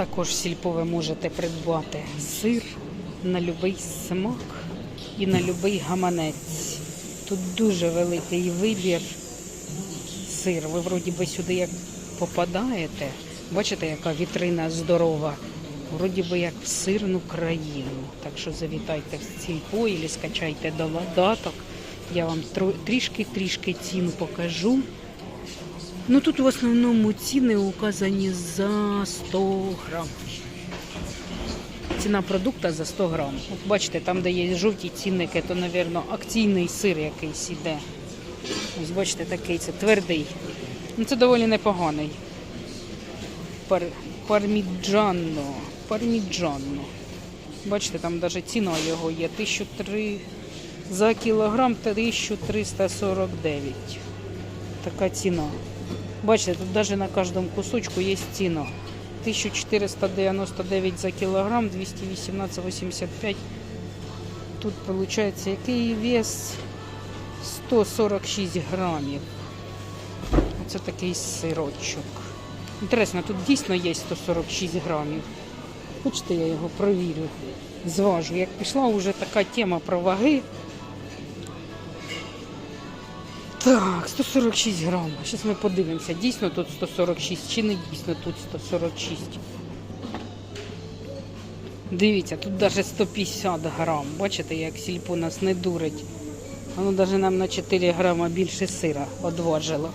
Також в сільпо ви можете придбати сир на будь-який смак і на будь-який гаманець. Тут дуже великий вибір сир. Ви вроді би сюди як попадаєте. Бачите, яка вітрина здорова. Вроді би як в сирну країну. Так що завітайте в сільпо і скачайте додаток. Я вам трішки-трішки цін покажу. Ну тут в основному ціни указані за 100 грам. Ціна продукту за 100 грам. От бачите, там, де є жовті цінники, то, мабуть, акційний сир якийсь іде. Ось бачите, такий це твердий. Ну це доволі непоганий. Пар... Парміджанно. Парміджанно. Бачите, там навіть ціна його є. 1003 за кілограм 1349. Така ціна. Бачите, тут навіть на кожному кусочку є ціна. 1499 за кілограм, 218,85. Тут виходить, який вес 146 грамів. Оце такий сирочок. Інтересно, тут дійсно є 146 грамів. Хочете, я його провірю, зважу. Як пішла вже така тема про ваги. Так, 146 грам. Зараз ми подивимося, дійсно тут 146 чи не дійсно тут 146. Дивіться, тут навіть 150 грам. Бачите, як сільпо нас не дурить. Воно навіть нам на 4 грама більше сира одважило.